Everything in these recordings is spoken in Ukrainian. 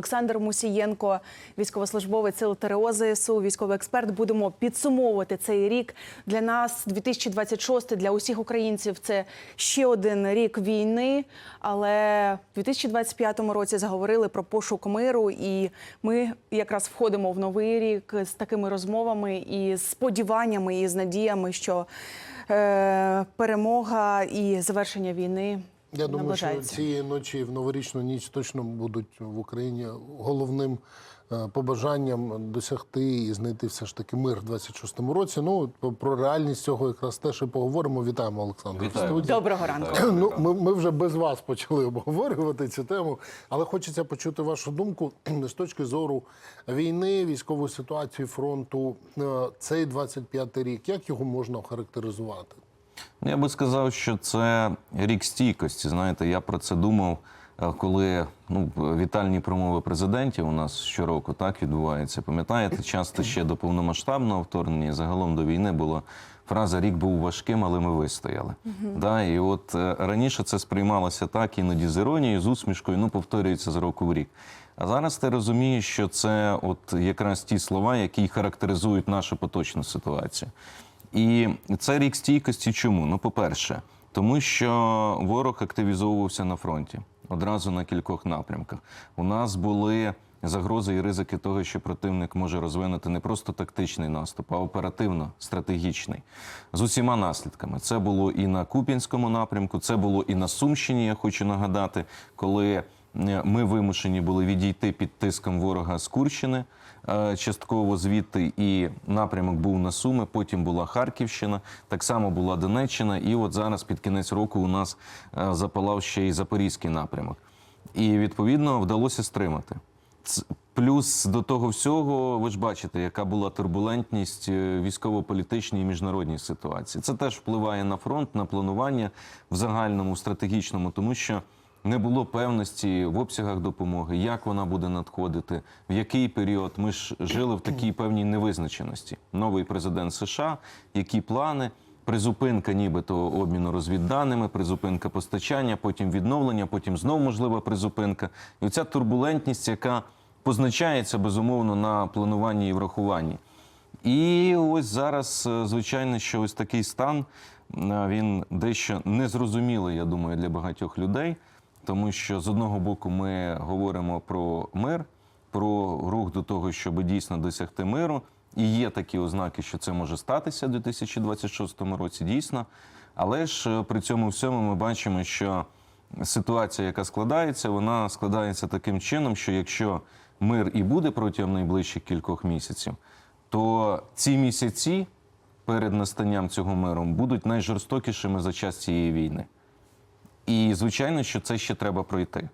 Олександр Мусієнко, військовослужбовець сил ТРО ЗСУ, військовий експерт. Будемо підсумовувати цей рік. Для нас 2026, для усіх українців це ще один рік війни. Але в 2025 році заговорили про пошук миру, і ми якраз входимо в новий рік з такими розмовами і з сподіваннями, і з надіями, що е, перемога і завершення війни. Я думаю, що цієї ночі в новорічну ніч точно будуть в Україні головним е, побажанням досягти і знайти все ж таки мир в 26-му році. Ну про реальність цього якраз теж і поговоримо. Вітаємо, Олександр. Вітаю. Доброго ранку. Ну, ми, ми вже без вас почали обговорювати цю тему, але хочеться почути вашу думку з точки зору війни, військової ситуації фронту. Е, Цей 25-й рік, як його можна охарактеризувати? Ну, Я би сказав, що це рік стійкості. Знаєте, я про це думав, е, коли ну, вітальні промови президентів у нас щороку так відбуваються. Пам'ятаєте, часто ще до повномасштабного вторгнення, загалом до війни була фраза Рік був важким, але ми вистояли. Да, і от е, раніше це сприймалося так, іноді з іронією, з усмішкою, ну повторюється з року в рік. А зараз ти розумієш, що це от якраз ті слова, які характеризують нашу поточну ситуацію. І це рік стійкості. Чому? Ну, по-перше, тому що ворог активізовувався на фронті одразу на кількох напрямках. У нас були загрози і ризики того, що противник може розвинути не просто тактичний наступ, а оперативно стратегічний з усіма наслідками. Це було і на Куп'янському напрямку, це було і на Сумщині. Я хочу нагадати, коли ми вимушені були відійти під тиском ворога з Курщини е, частково звідти, і напрямок був на Суми. Потім була Харківщина, так само була Донеччина. І от зараз під кінець року у нас е, запалав ще й Запорізький напрямок. І відповідно вдалося стримати. Плюс до того всього, ви ж бачите, яка була турбулентність е, військово-політичній і міжнародній ситуації. Це теж впливає на фронт, на планування в загальному стратегічному, тому що не було певності в обсягах допомоги, як вона буде надходити, в який період. Ми ж жили в такій певній невизначеності. Новий президент США, які плани. Призупинка, нібито обміну розвідданими, призупинка постачання, потім відновлення, потім знов можлива призупинка. І оця турбулентність, яка позначається безумовно на плануванні і врахуванні. І ось зараз, е, звичайно, що ось такий стан е, він дещо незрозумілий, я думаю, для багатьох людей, тому що з одного боку ми говоримо про мир, про рух до того, щоб дійсно досягти миру. І є такі ознаки, що це може статися у 2026 році, дійсно. Але ж е, при цьому всьому ми бачимо, що ситуація, яка складається, вона складається таким чином, що якщо мир і буде протягом найближчих кількох місяців, то ці місяці перед настанням цього миру будуть найжорстокішими за час цієї війни. І звичайно, що це ще треба пройти.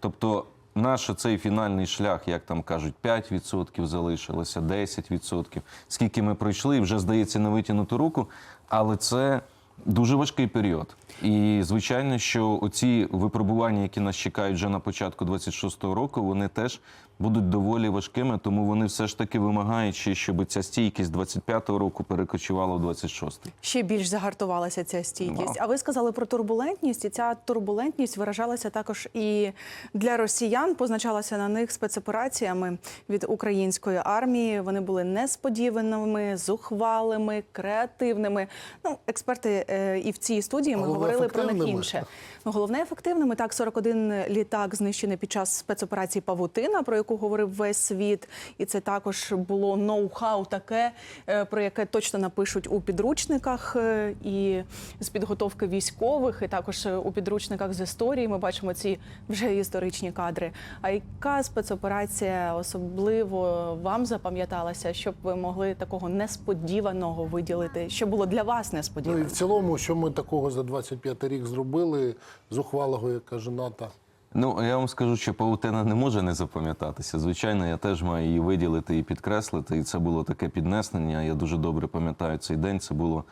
Тобто, наш цей фінальний шлях, як там кажуть, 5% залишилося, 10%, скільки ми пройшли, вже здається на витягнуту руку, але це дуже важкий період. І звичайно, що оці випробування, які нас чекають вже на початку 26-го року, вони теж будуть доволі важкими, тому вони все ж таки вимагають, ще, щоб ця стійкість 25-го року перекочувала в 26-й. Ще більш загартувалася ця стійкість. А ви сказали про турбулентність, і ця турбулентність виражалася також і для росіян. Позначалася на них спецопераціями від української армії. Вони були несподіваними, зухвалими, креативними. Ну, експерти і в цій студії ми Головне, говорили про них інше. Ну, головне ефективними. Так, 41 літак знищений під час спецоперації Павутина, про яку говорив весь світ. І це також було ноу-хау таке, е, про яке точно напишуть у підручниках е, і з підготовки військових, і також е, у підручниках з історії. Ми бачимо ці вже історичні кадри. А яка спецоперація особливо вам запам'яталася, щоб ви могли такого несподіваного виділити, що було для вас Ну несподівано? в цілому, що ми такого за 25 рік зробили, зухвалого, як каже Ната. Ну, я вам скажу, що паутина не може не запам'ятатися. Звичайно, я теж маю її виділити і підкреслити. І це було таке піднесення. Я дуже добре пам'ятаю цей день. Це було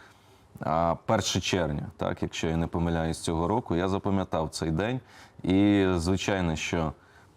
а, 1 червня, так, якщо я не помиляюсь цього року. Я запам'ятав цей день. І звичайно, що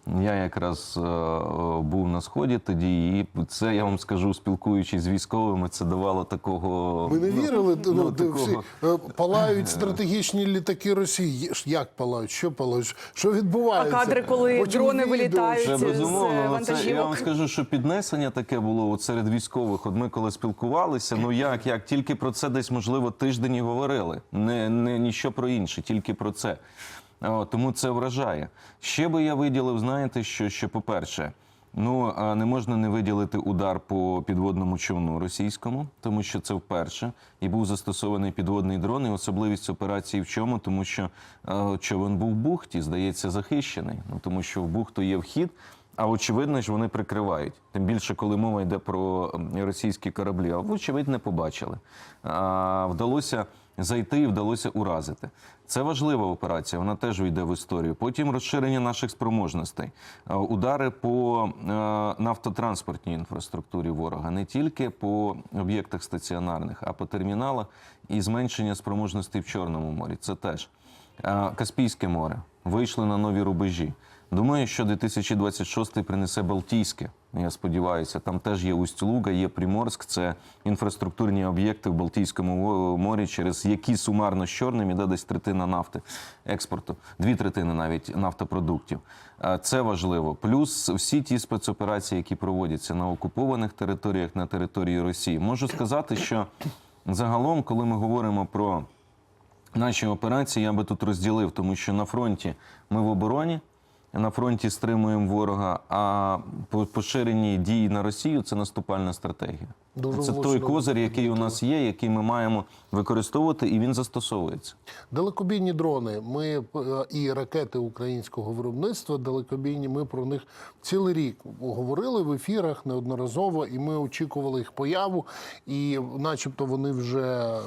Я якраз е, е, був на сході тоді, і це я вам скажу, спілкуючись з військовими, це давало такого. Ми не ну, вірили, ну, ну, де всі е, палають стратегічні літаки Росії. Як палають? Що палають? Що А відбувається? кадри, коли Потім дрони вилітають Це з безумовно. Ну, Це, я вам скажу, що піднесення таке було от серед військових. От ми коли спілкувалися, ну як, як тільки про це десь можливо тиждень і говорили. Не, не ніщо про інше, тільки про це. Тому це вражає. Ще би я виділив, знаєте, що, що по-перше. Ну не можна не виділити удар по підводному човну російському, тому що це вперше і був застосований підводний дрон. І особливість операції в чому, тому що човен був в бухті, здається, захищений. Ну тому що в бухту є вхід, а очевидно ж вони прикривають. Тим більше, коли мова йде про російські кораблі, а вочевидь не побачили. А, вдалося зайти і вдалося уразити. Це важлива операція, вона теж війде в історію. Потім розширення наших спроможностей, удари по е, нафтотранспортній інфраструктурі ворога, не тільки по об'єктах стаціонарних, а по терміналах і зменшення спроможностей в Чорному морі. Це теж Каспійське море вийшли на нові рубежі. Думаю, що 2026 принесе Балтійське. Я сподіваюся, там теж є Усть-Луга, є Приморськ. Це інфраструктурні об'єкти в Балтійському морі, через які сумарно з чорним іде десь третина нафти експорту, дві третини навіть нафтопродуктів. Це важливо. Плюс всі ті спецоперації, які проводяться на окупованих територіях, на території Росії. Можу сказати, що загалом, коли ми говоримо про Наші операції я би тут розділив, тому що на фронті ми в обороні, на фронті стримуємо ворога, а по поширені дії на Росію це наступальна стратегія. Дуже це той козир, який у нас є, який ми маємо використовувати, і він застосовується. Далекобійні дрони, ми е, і ракети українського виробництва, далекобійні. Ми про них цілий рік говорили в ефірах неодноразово, і ми очікували їх появу. І, начебто, вони вже е,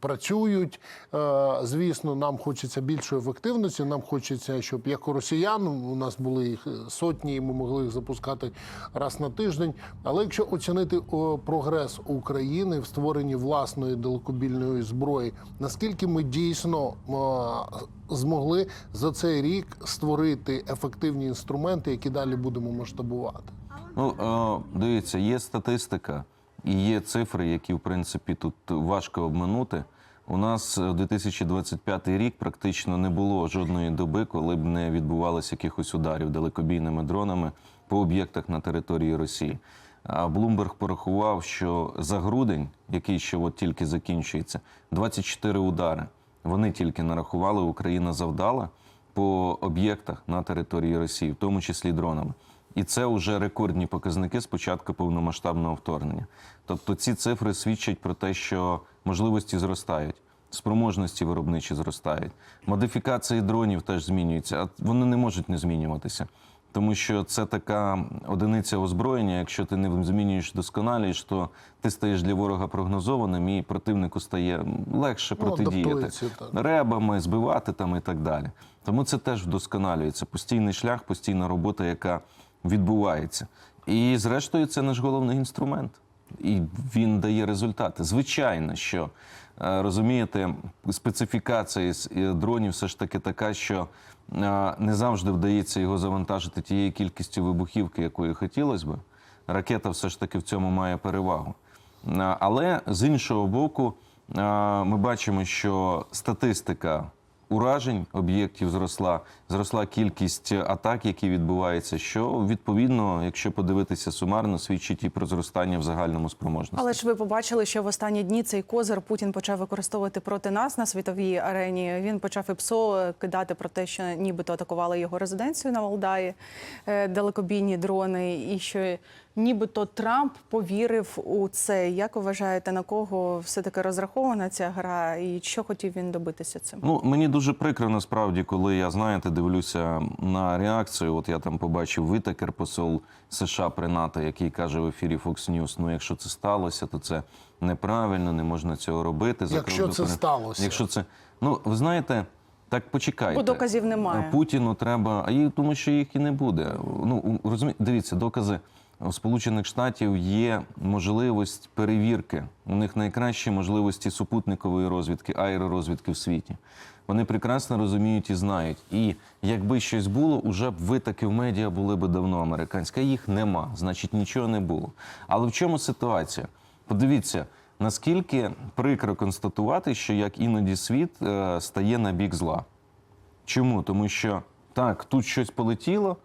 працюють. Е, Звісно, нам хочеться більшої ефективності. Нам хочеться, щоб як у росіян у нас були їх сотні, і ми могли їх запускати раз на тиждень. Але якщо оцінити прогрес України в створенні власної далекобільної зброї, наскільки ми дійсно е, змогли за цей рік створити ефективні інструменти, які далі будемо масштабувати? Ну, е, дивіться, є статистика і є цифри, які, в принципі, тут важко обминути. У нас е, 2025 рік практично не було жодної доби, коли б не відбувалося якихось ударів далекобійними дронами по об'єктах на території Росії. А Блумберг порахував, що за грудень, який ще от тільки закінчується, 24 удари. Вони тільки нарахували, Україна завдала по об'єктах на території Росії, в тому числі дронами. І це вже рекордні показники з початку повномасштабного вторгнення. Тобто ці цифри свідчать про те, що можливості зростають, спроможності виробничі зростають, модифікації дронів теж змінюються, а вони не можуть не змінюватися. Тому що це така одиниця озброєння. Якщо ти не змінюєш досконалість, то ти стаєш для ворога прогнозованим, і противнику стає легше Ну, протидіяти ребами, збивати там і так далі. Тому це теж вдосконалюється. Постійний шлях, постійна робота, яка відбувається. І зрештою, це наш головний інструмент. І він дає результати. Звичайно, що е, розумієте, специфікація е, дронів все ж таки така, що е, не завжди вдається його завантажити тією кількістю вибухівки, якої хотілося би. Ракета все ж таки в цьому має перевагу. Але з іншого боку, ми бачимо, що статистика уражень об'єктів зросла, зросла кількість атак, які відбуваються, що відповідно, якщо подивитися сумарно, свідчить і про зростання в загальному спроможності. Але ж ви побачили, що в останні дні цей козир Путін почав використовувати проти нас на світовій арені. Він почав і ПСО кидати про те, що нібито атакували його резиденцію на Валдаї, е, далекобійні дрони, і що нібито Трамп повірив у це. Як ви вважаєте, на кого все таки розрахована ця гра, і що хотів він добитися цим? Ну, мені дуже прикро насправді, коли я, знаєте, дивлюся на реакцію. От я там побачив Витакер, посол США при НАТО, який каже в ефірі Fox News, ну якщо це сталося, то це неправильно, не можна цього робити. Якщо це сталося. Якщо це, ну ви знаєте, так почекайте. Бо доказів немає. Путіну треба, а їх тому, що їх і не буде. Ну розумі... дивіться, докази. У Сполучених Штатів є можливість перевірки. У них найкращі можливості супутникової розвідки, аеророзвідки в світі. Вони прекрасно розуміють і знають. І якби щось було, уже б витоки в медіа були б давно американські. А їх нема, значить нічого не було. Але в чому ситуація? Подивіться, наскільки прикро констатувати, що як іноді світ е, стає на бік зла. Чому? Тому що так, тут щось полетіло.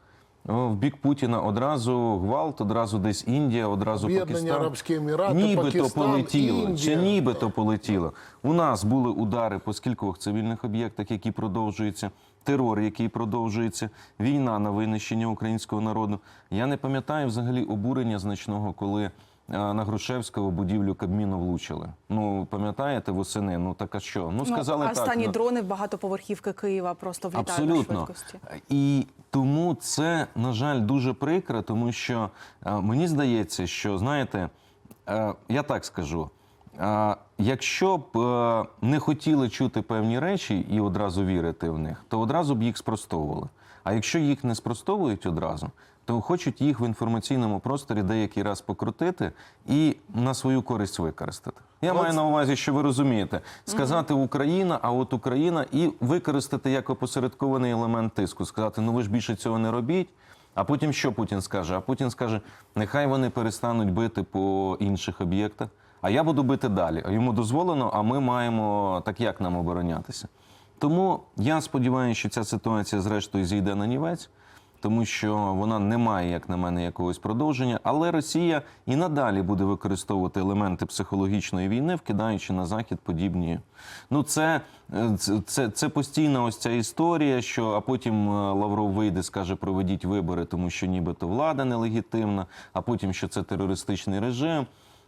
В бік Путіна одразу гвалт, одразу десь Індія, одразу Пакистан. Арабські Емірати, нібито Пакистан, полетіло. Індія. Чи нібито полетіло. У нас були удари по скількох цивільних об'єктах, які продовжуються, терор, який продовжується, війна на винищення українського народу. Я не пам'ятаю взагалі обурення значного, коли на Грушевського будівлю Кабміну влучили. Ну пам'ятаєте восени? Ну так а що? Ну сказали ну, а так. останні ну, дрони в багатоповерхівки Києва просто влітають на швидкості. І тому це, на жаль, дуже прикро, тому що е, мені здається, що знаєте, е, я так скажу. е, Якщо б е, не хотіли чути певні речі і одразу вірити в них, то одразу б їх спростовували. А якщо їх не спростовують одразу, то хочуть їх в інформаційному просторі деякий раз покрутити і на свою користь використати. Я маю на увазі, що ви розумієте, сказати Україна, а от Україна, і використати як опосередкований елемент тиску, сказати, ну ви ж більше цього не робіть. А потім що Путін скаже? А Путін скаже, нехай вони перестануть бити по інших об'єктах, а я буду бити далі. Йому дозволено, а ми маємо так як нам оборонятися. Тому я сподіваюся, що ця ситуація зрештою зійде на нівець, тому що вона не має, як на мене, якогось продовження. Але Росія і надалі буде використовувати елементи психологічної війни, вкидаючи на захід подібні. Ну, це, е, це, це, постійна ось ця історія, що а потім е, Лавров вийде, скаже, проведіть вибори, тому що нібито влада нелегітимна, а потім що це терористичний режим.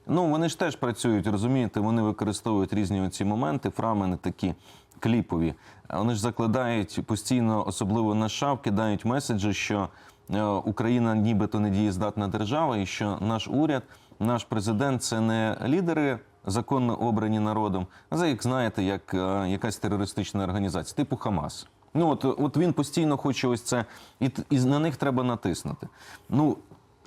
Ну, вони ж теж працюють, розумієте, вони використовують різні оці моменти, фрамени такі кліпові. Вони ж закладають постійно, особливо на шав, кидають меседжі, що е, Україна нібито не дієздатна держава, і що наш уряд, наш президент це не лідери законно обрані народом, а це, як знаєте, як е, якась терористична організація, типу Хамас. Ну от, от він постійно хоче ось це, і, і на них треба натиснути. Ну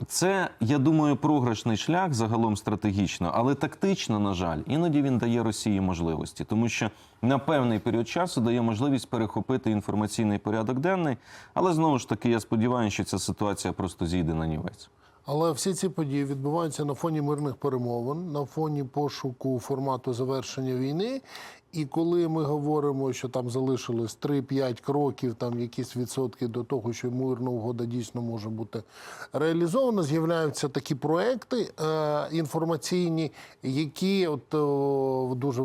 це, я думаю, програшний шлях загалом стратегічно, але тактично, на жаль, іноді він дає Росії можливості, тому що на певний період часу дає можливість перехопити інформаційний порядок денний. Але знову ж таки, я сподіваюся, що ця ситуація просто зійде на нівець. Але всі ці події відбуваються на фоні мирних перемовин, на фоні пошуку формату завершення війни. І коли ми говоримо, що там залишилось 3-5 кроків, там якісь відсотки до того, що мирна угода дійсно може бути реалізована, з'являються такі проекти е, інформаційні, які от о, дуже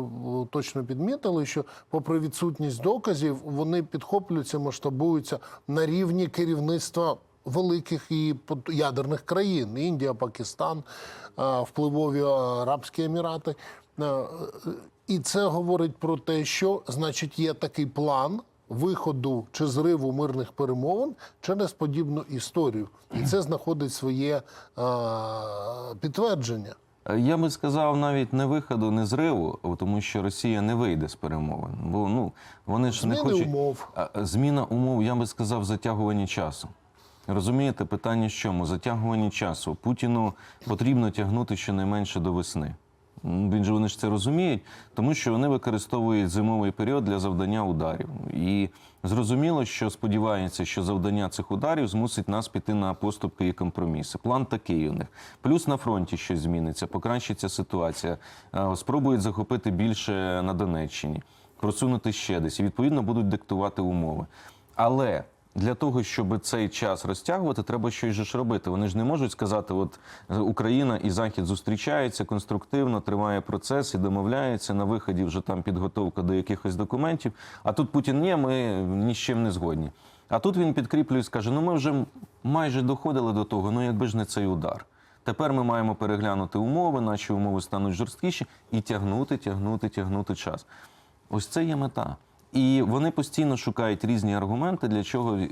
точно підмітили, що попри відсутність доказів, вони підхоплюються, масштабуються на рівні керівництва великих і ядерних країн: Індія, Пакистан, е, впливові Арабські Емірати. І це говорить про те, що значить є такий план виходу чи зриву мирних перемовин через подібну історію, і це знаходить своє е, підтвердження. Я би сказав навіть не виходу, не зриву, тому що Росія не вийде з перемовин. Бо ну вони ж не Зміни хочуть умов. А, а, зміна умов. Я би сказав, затягування часу. Розумієте, питання в чому? Затягування часу. Путіну потрібно тягнути щонайменше до весни. Він же вони ж це розуміють, тому що вони використовують зимовий період для завдання ударів. І зрозуміло, що сподівається, що завдання цих ударів змусить нас піти на поступки і компроміси. План такий у них. Плюс на фронті щось зміниться, покращиться ситуація. Е, Спробують захопити більше на Донеччині, просунути ще десь. І відповідно будуть диктувати умови. Але для того, щоб цей час розтягувати, треба щось же ж робити. Вони ж не можуть сказати, от Україна і Захід зустрічаються конструктивно, триває процес і домовляються на виході вже там підготовка до якихось документів. А тут Путін ні, ми ні з чим не згодні. А тут він підкріплює і скаже: ну ми вже майже доходили до того, ну якби ж не цей удар. Тепер ми маємо переглянути умови, наші умови стануть жорсткіші, і тягнути, тягнути, тягнути час. Ось це є мета. І вони постійно шукають різні аргументи, для чого, е,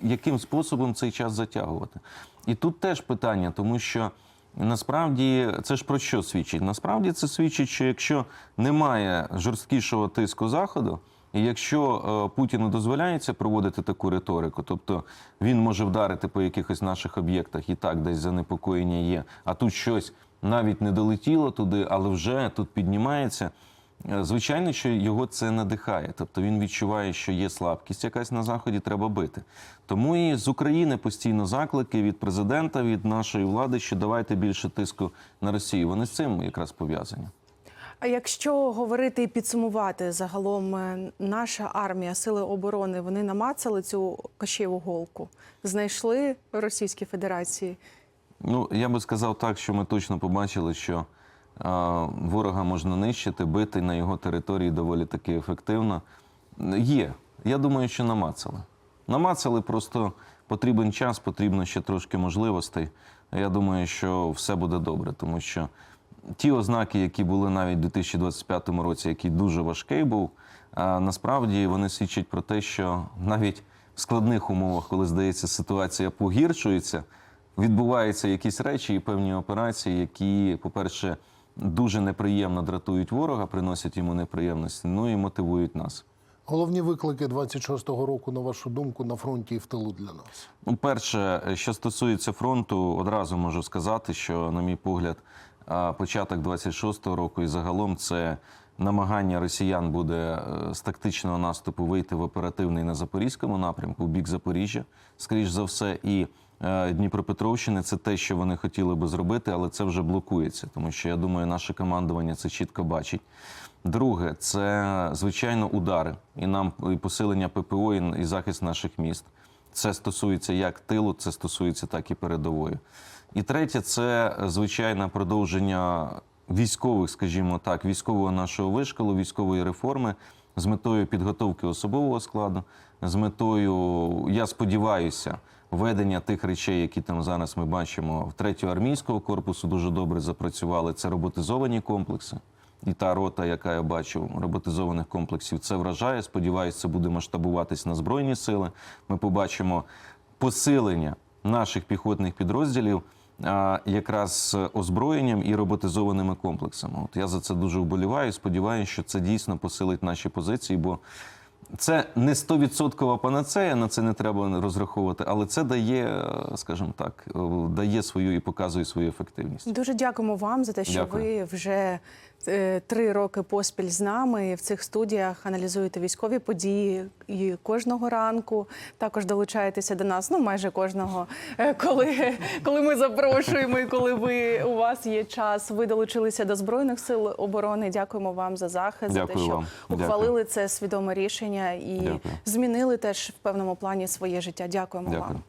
яким способом цей час затягувати. І тут теж питання, тому що насправді це ж про що свідчить? Насправді це свідчить, що якщо немає жорсткішого тиску заходу, І якщо е, Путіну дозволяється проводити таку риторику, тобто він може вдарити по якихось наших об'єктах, і так десь занепокоєння є, а тут щось навіть не долетіло туди, але вже тут піднімається. Е, Звичайно, що його це надихає. Тобто він відчуває, що є слабкість якась на заході, треба бити. Тому і з України постійно заклики від президента, від нашої влади, що давайте більше тиску на Росію. Вони з цим якраз пов'язані. А якщо говорити і підсумувати загалом, е, наша армія, сили оборони, вони намацали цю кощеву голку, знайшли Російській Федерації. Ну, я би сказав так, що ми точно побачили, що ворога можна нищити, бити на його території доволі таки ефективно. Є. Я думаю, що намацали. Намацали, просто потрібен час, потрібно ще трошки можливостей. Я думаю, що все буде добре, тому що ті ознаки, які були навіть у 2025 році, який дуже важкий був, насправді вони свідчать про те, що навіть в складних умовах, коли здається, ситуація погіршується, відбуваються якісь речі і певні операції, які, по-перше, дуже неприємно дратують ворога, приносять йому неприємності, ну і мотивують нас. Головні виклики 26-го року, на вашу думку, на фронті і в тилу для нас. Ну, перше, що стосується фронту, одразу можу сказати, що, на мій погляд, початок 26-го року і загалом це намагання росіян буде е, з тактичного наступу вийти в оперативний на Запорізькому напрямку, в бік Запоріжжя, скоріш за все, і Дніпропетровщини це те, що вони хотіли би зробити, але це вже блокується, тому що я думаю, наше командування це чітко бачить. Друге, це звичайно удари, і нам і посилення ППО, і, і захист наших міст. Це стосується як тилу, це стосується так і передової. І третє, це е, звичайне продовження військових, скажімо так, військового нашого вишколу, військової реформи з метою підготовки особового складу, з метою, я сподіваюся, введення тих речей, які там зараз ми бачимо, в третього армійського корпусу дуже добре запрацювали. Це роботизовані комплекси. І та рота, яка я бачу, роботизованих комплексів, це вражає. Сподіваюся, це буде масштабуватись на збройні сили. Ми побачимо посилення наших піхотних підрозділів якраз озброєнням і роботизованими комплексами. От я за це дуже вболіваю. Сподіваюся, що це дійсно посилить наші позиції, бо це не 100% панацея, на це не треба розраховувати, але це дає, е, скажімо так, е, дає свою і показує свою ефективність. Дуже дякуємо вам за те, що Дякую. ви вже три роки поспіль з нами в цих студіях аналізуєте військові події і кожного ранку також долучаєтеся до нас. Ну майже кожного, е, коли, коли ми запрошуємо і коли ви у вас є час. Ви долучилися до збройних сил оборони. Дякуємо вам за захист, за те, що вам. Дякую. ухвалили це свідоме рішення і Дякую. змінили теж в певному плані своє життя. Дякуємо Дякую. вам.